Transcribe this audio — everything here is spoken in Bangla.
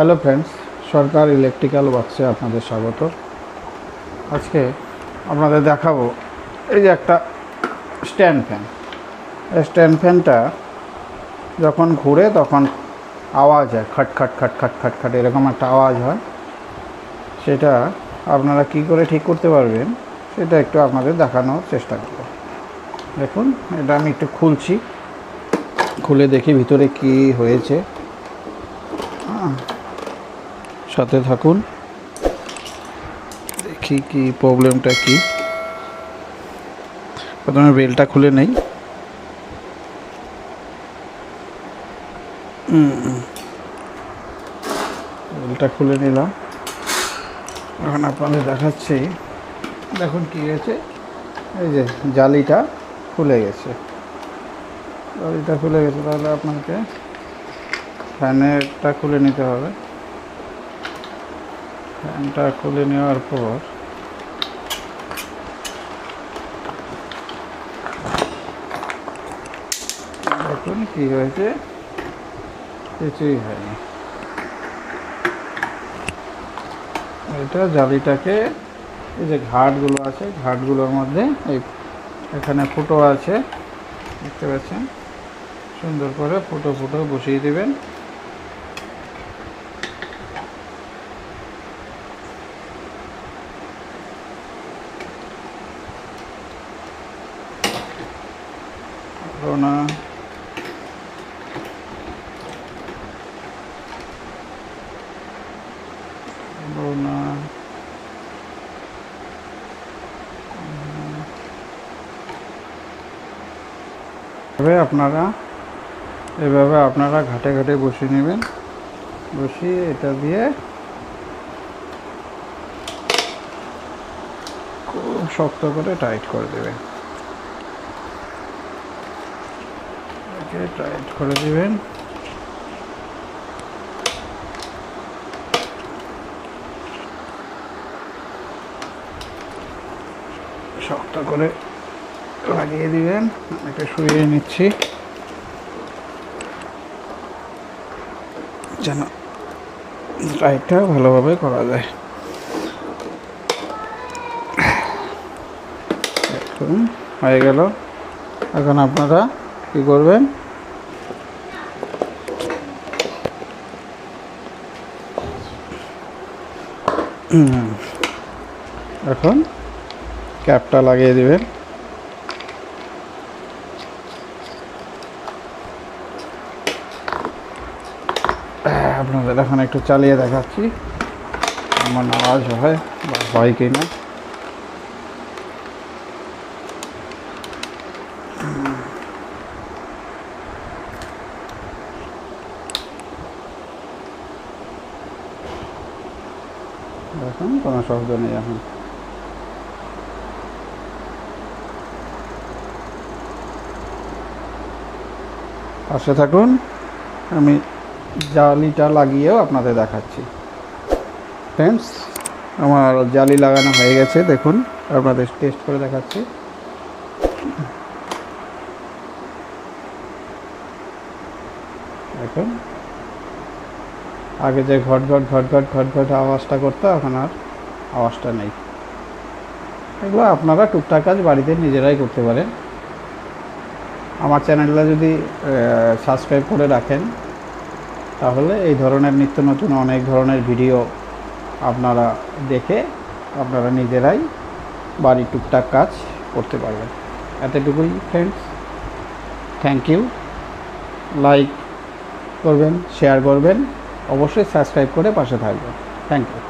হ্যালো ফ্রেন্ডস সরকার ইলেকট্রিক্যাল ওয়ার্কসে আপনাদের স্বাগত। আজকে আপনাদের দেখাবো এই যে একটা স্ট্যান্ড ফ্যান এই স্ট্যান্ড ফ্যানটা যখন ঘুরে তখন আওয়াজ হয়, খট খট খট খট খট খট এরকম একটা আওয়াজ হয়। সেটা আপনারা কি করে ঠিক করতে পারবেন সেটা একটু আপনাদের দেখানোর চেষ্টা করব। দেখুন, এটা আমি একটু খুলছি। খুলে দেখি ভিতরে কি হয়েছে। সাথে থাকুন। দেখি কি প্রবলেমটা কি। প্রথমে বেলটা খুলে নেই। বেলটা খুলে নিলাম। এখন আপনাদের দেখাচ্ছি। দেখুন কি হয়েছে। এই যে জালিটা খুলে গেছে। জালিটা খুলে গেছে, তাহলে আপনাকে ফ্যানেরটা খুলে নিতে হবে। ফ্যানটা খুলে নেওয়ার পর দেখুন কি হয়েছে, কিছুই হয়নি। এটা জালিটাকে, এই যে ঘাটগুলো আছে, ঘাটগুলোর মধ্যে এই এখানে ফুটো আছে, দেখতে পাচ্ছেন? সুন্দর করে ফুটো ফুটো বসিয়ে দিবেন। করোনা। করোনা। এভাবে আপনারা এভাবে আপনারা ঘাটে ঘাটে বসিয়ে নেবেন। বসিয়ে এটা দিয়ে খুব শক্ত করে টাইট করে দেবেন। এটাকে টাইট করে দিবেন। শক্ত করে লাগিয়ে দিবেন এটা শুয়ে নিচ্ছি। যেন টাইটটা ভালোভাবে করা যায়। হয়ে গেল। এখন আপনারা কি করবেন? এখন ক্যাপটা লাগিয়ে দেবেন। আপনাদের এখন একটু চালিয়ে দেখাচ্ছি। আমার আওয়াজ হয়, বা হয় কি না দেখুন, কোনো শব্দ নেই এখন। পাশে থাকুন, আমি জালিটা লাগিয়েও আপনাদের দেখাচ্ছি। ফ্রেন্ডস আমার জালি লাগানো হয়ে গেছে, দেখুন, আপনাদের টেস্ট করে দেখাচ্ছি। দেখুন। আগে যে ঘট ঘট ঘট ঘট ঘট ঘট আওয়াজটা করতো, এখন আর আওয়াজটা নেই। এগুলো আপনারা টুকটাক কাজ বাড়িতে নিজেরাই করতে পারেন। আমার চ্যানেলটা যদি সাবস্ক্রাইব করে রাখেন, তাহলে এই ধরনের নিত্য নতুন অনেক ধরনের ভিডিও আপনারা দেখে আপনারা নিজেরাই বাড়ির টুকটাক কাজ করতে পারবেন। এতটুকুই ফ্রেন্ডস থ্যাংক ইউ লাইক করবেন শেয়ার করবেন। অবশ্যই সাবস্ক্রাইব করে পাশে থাকবেন। Thank you